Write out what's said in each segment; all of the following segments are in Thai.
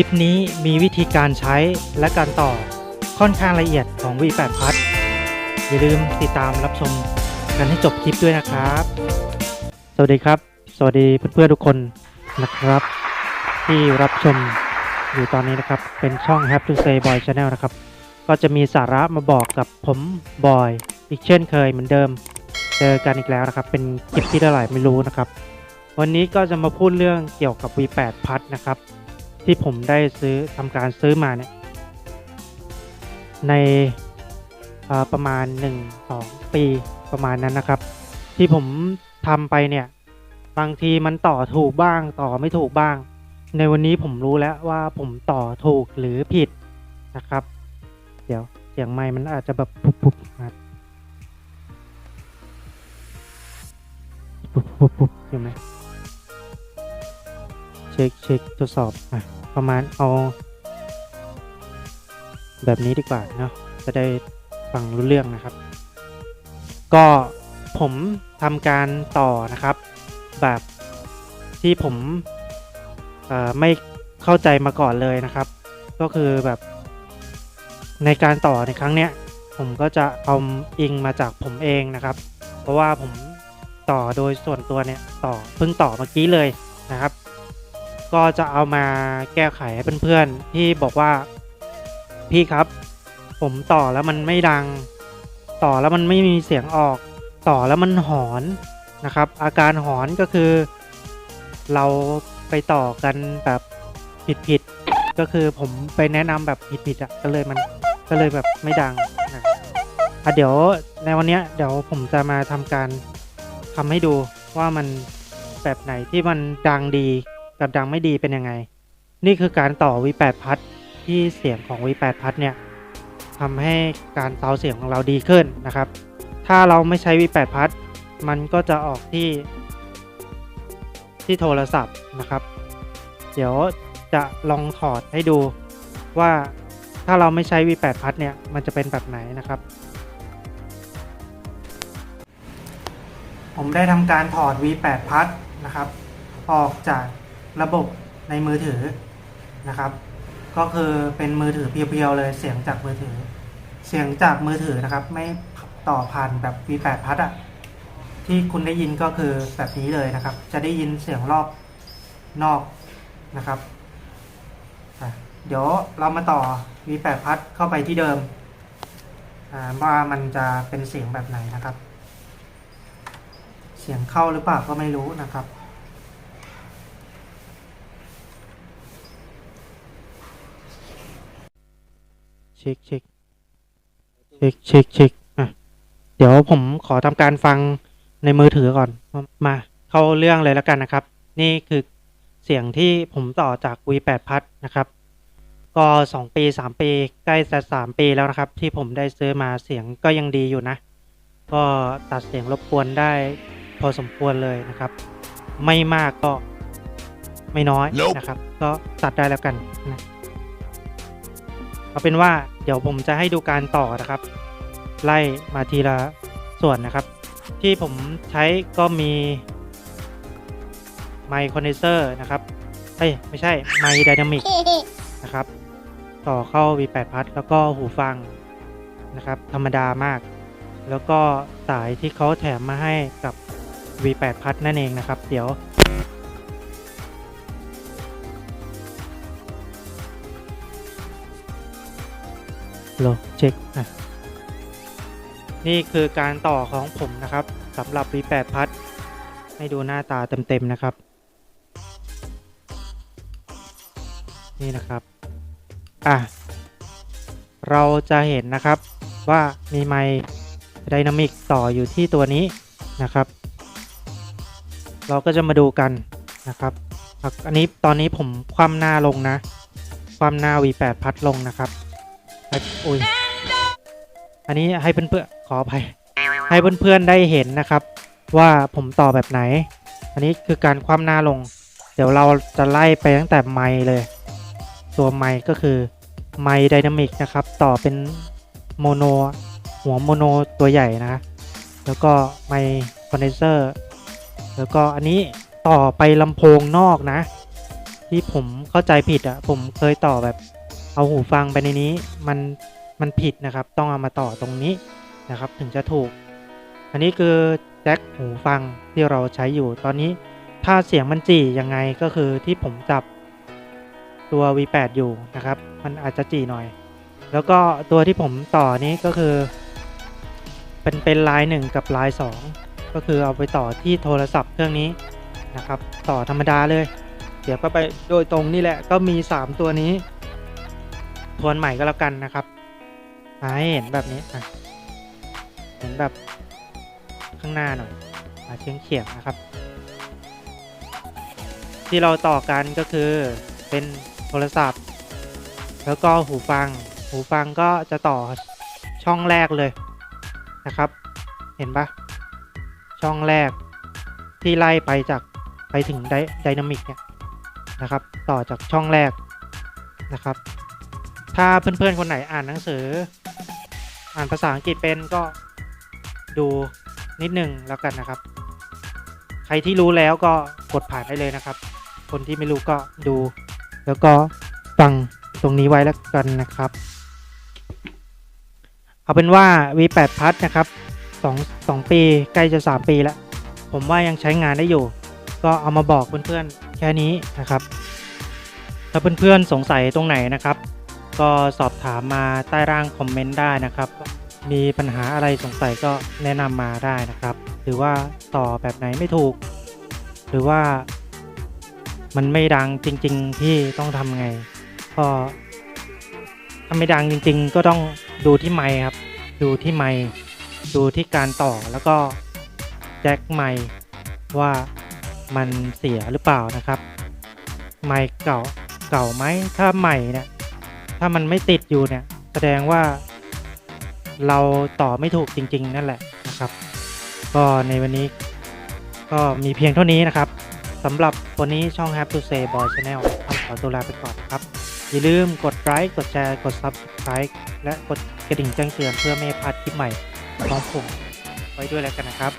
ลิปนี้มีวิธีการใช้และการต่อค่อนข้างละเอียดของ V8 พัดอย่าลืมติดตามรับชมกันให้จบคลิปด้วยนะครับ สวัสดีครับ สวัสดีเพื่อนๆทุกคนนะครับ ที่รับชมอยู่ตอนนี้นะครับ เป็นช่อง Have to Say Boy Channel นะครับ ก็จะมีสาระมาบอกกับผมบอยอีกเช่นเคยเหมือนเดิม เจอกันอีกแล้วนะครับ เป็นคลิปที่เท่าไหร่ไม่รู้นะครับ วันนี้ก็จะมาพูดเรื่องเกี่ยวกับ V8 พัดนะครับ ที่ผมได้ซื้อทำการซื้อมาเนี่ย ในประมาณ 1-2 ปีประมาณนั้นนะครับ ที่ผมทำไปเนี่ย บางทีมันต่อถูกบ้างต่อไม่ถูกบ้าง ในวันนี้ผมรู้แล้วว่าผมต่อถูกหรือผิดนะครับ เดี๋ยวเสียงไมค์มันอาจจะแบบปุ๊บๆนะครับปุ๊บปุบปุบอยู่ไหม ช็คเช็คทดสอบอะประมาณเอา แบบนี้ดีกว่าเนาะจะได้ฟังรู้เรื่องนะครับ ก็ผมทำการต่อนะครับ แบบที่ผมไม่เข้าใจมาก่อนเลยนะครับ ก็คือแบบ ในการต่อในครั้งเนี้ยผมก็จะเอาอิงมาจากผมเองนะครับ เพราะว่าผมต่อโดยส่วนตัวเนี่ยต่อเพิ่งต่อเมื่อกี้เลยนะครับ ก็จะเอามาแก้ไขให้เพื่อนๆที่บอกว่า พี่ครับ ผมต่อแล้วมันไม่ดัง ต่อแล้วมันไม่มีเสียงออก ต่อแล้วมันหอนนะครับ อาการหอนก็คือ เราไปต่อกันแบบผิดๆก็คือผมไปแนะนำแบบผิดๆอะก็เลยมันก็เลยแบบไม่ดังนะอะเดี๋ยวในวันเนี้ยเดี๋ยวผมจะมาทำการทำให้ดูว่ามันแบบไหนที่มันดังดี กับดังไม่ดีเป็นยังไง นี่คือการต่อ V8 พัดที่เสียงของ V8 พัดเนี่ยทำให้การเตาเสียงของเราดีขึ้นนะครับ ถ้าเราไม่ใช้ V8 พัดมันก็จะออกที่ ที่โทรศัพท์นะครับ เดี๋ยวจะลองถอดให้ดูว่าถ้าเราไม่ใช้ V8 พัดเนี่ย มันจะเป็นแบบไหนนะครับ ผมได้ทำการถอด V8 พัดนะครับ ออกจาก ระบบในมือถือนะครับ ก็คือเป็นมือถือเพียวๆเลยเสียงจากมือถือ เสียงจากมือถือนะครับ ไม่ต่อผ่านแบบ V8 พัดอะที่คุณได้ยินก็คือแบบนี้เลยนะครับ จะได้ยินเสียงรอบนอกนะครับเดี๋ยวเรามาต่อ V8 พัดเข้าไปที่เดิมว่ามันจะเป็นเสียงแบบไหนนะครับ เสียงเข้าหรือเปล่าก็ไม่รู้นะครับ เช็คเช็คเช็คเช็คเช็คอะเดี๋ยวผมขอทำการฟังในมือถือก่อน มา เข้าเรื่องเลยแล้วกันนะครับ นี่คือเสียงที่ผมต่อจาก V8 พัดนะครับ ก็สองปีสามปี ใกล้จะสามปีแล้วนะครับ ที่ผมได้ซื้อมาเสียงก็ยังดีอยู่นะ ก็ตัดเสียงรบกวนได้พอสมควรเลยนะครับ ไม่มากก็ไม่น้อย Nope นะครับ ก็ตัดได้แล้วกันนะ เอาเป็นว่าเดี๋ยวผมจะให้ดูการต่อนะครับ ไล่มาทีละส่วนนะครับ ที่ผมใช้ก็มีไมค์คอนเดนเซอร์นะครับเอ้ยไม่ใช่ไมค์ไดนามิกนะครับ ต่อเข้า V8 พัดแล้วก็หูฟังนะครับ ธรรมดามาก แล้วก็สายที่เขาแถมมาให้กับ V8 พัดนั่นเองนะครับ เดี๋ยว โลเช็คอะนี่คือการต่อของผมนะครับสำหรับ V8 พัดให้ดูหน้าตาเต็มๆนะครับ นี่นะครับอะเราจะเห็นนะครับว่ามีไมค์ไดนามิกต่ออยู่ที่ตัวนี้นะครับ เราก็จะมาดูกันนะครับอะอันนี้ตอนนี้ผมคว่ำหน้าลงนะ คว่ำหน้า V8 พัดลงนะครับ อุ้ยอันนี้ให้เพื่อนๆขออภัยให้เพื่อนๆได้เห็นนะครับ ว่าผมต่อแบบไหน อันนี้คือการคว่ำหน้าลง เดี๋ยวเราจะไล่ไปตั้งแต่ไมค์เลย ตัวไมค์ก็คือไมค์ไดนามิกนะครับ ต่อเป็นโมโนหัวโมโนตัวใหญ่นะแล้วก็ไมค์คอนเดนเซอร์แล้วก็อันนี้ต่อไปลำโพงนอกนะ ที่ผมเข้าใจผิดอะ ผมเคยต่อแบบ เอาหูฟังไปในนี้มันมันผิดนะครับ ต้องเอามาต่อตรงนี้นะครับ ถึงจะถูก อันนี้คือแจ็คหูฟังที่เราใช้อยู่ตอนนี้ ถ้าเสียงมันจี่ยังไงก็คือที่ผมจับตัว V8 อยู่นะครับ มันอาจจะจี่หน่อย แล้วก็ตัวที่ผมต่อนี้ก็คือ เป็นเป็นลายหนึ่งกับลายสองก็คือเอาไปต่อที่โทรศัพท์เครื่องนี้นะครับ ต่อธรรมดาเลยเสียบเข้าไปโดยตรงนี่แหละก็มี 3 ตัวนี้ ทวนใหม่ก็แล้วกันนะครับมาให้เห็นแบบนี้อะเห็นแบบข้างหน้าหน่อยมาเฉียงเฉียงนะครับ ที่เราต่อกันก็คือเป็นโทรศัพท์ แล้วก็หูฟัง หูฟังก็จะต่อช่องแรกเลยนะครับ เห็นปะช่องแรกที่ไล่ไปจากไปถึงไดไดนามิกเนี่ยนะครับ ต่อจากช่องแรกนะครับ ถ้าเพื่อนๆคนไหนอ่านหนังสือ อ่านภาษาอังกฤษเป็นก็ดูนิดหนึ่งแล้วกันนะครับ ใครที่รู้แล้วก็กดผ่านได้เลยนะครับ คนที่ไม่รู้ก็ดู แล้วก็ฟังตรงนี้ไว้แล้วกันนะครับ เอาเป็นว่า V8 พัทนะครับ2 2 ปีใกล้จะ 3 ปีแล้ว ผมว่ายังใช้งานได้อยู่ ก็เอามาบอกเพื่อนๆแค่นี้นะครับ ถ้าเพื่อนๆสงสัยตรงไหนนะครับ ก็สอบถามมาใต้ร่างคอมเมนต์ได้นะครับ มีปัญหาอะไรสงสัยก็แนะนำมาได้นะครับ หรือว่าต่อแบบไหนไม่ถูก หรือว่ามันไม่ดังจริง ๆ ที่ต้องทำไงก็ถ้าไม่ดังจริง ๆ ก็ต้องดูที่ไมค์ครับ ดูที่ไมค์ดูที่การต่อแล้วก็แจ็คไมค์ว่ามันเสียหรือเปล่านะครับ ไมค์เก่าเก่าไหมถ้าใหม่เนี่ย ถ้ามันไม่ติดอยู่เนี่ย แสดงว่าเราต่อไม่ถูกจริง ๆ นั่นแหละนะครับ ก็ในวันนี้ก็มีเพียงเท่านี้นะครับสำหรับวันนี้ช่อง Have to Say Boy Channel ต้องขอตัวลาไปก่อนครับ อย่าลืมกดไลค์กดแชร์กด Subscribe และกดกระดิ่งแจ้งเตือนเพื่อไม่พลาดคลิปใหม่ของผมไว้ด้วยแล้วกันนะครับ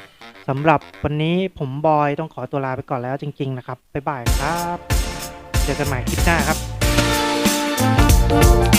สำหรับวันนี้ผมบอยต้องขอตัวลาไปก่อนแล้วจริง ๆ นะครับบ๊ายบายครับ เจอกันใหม่คลิปหน้าครับ Thank you.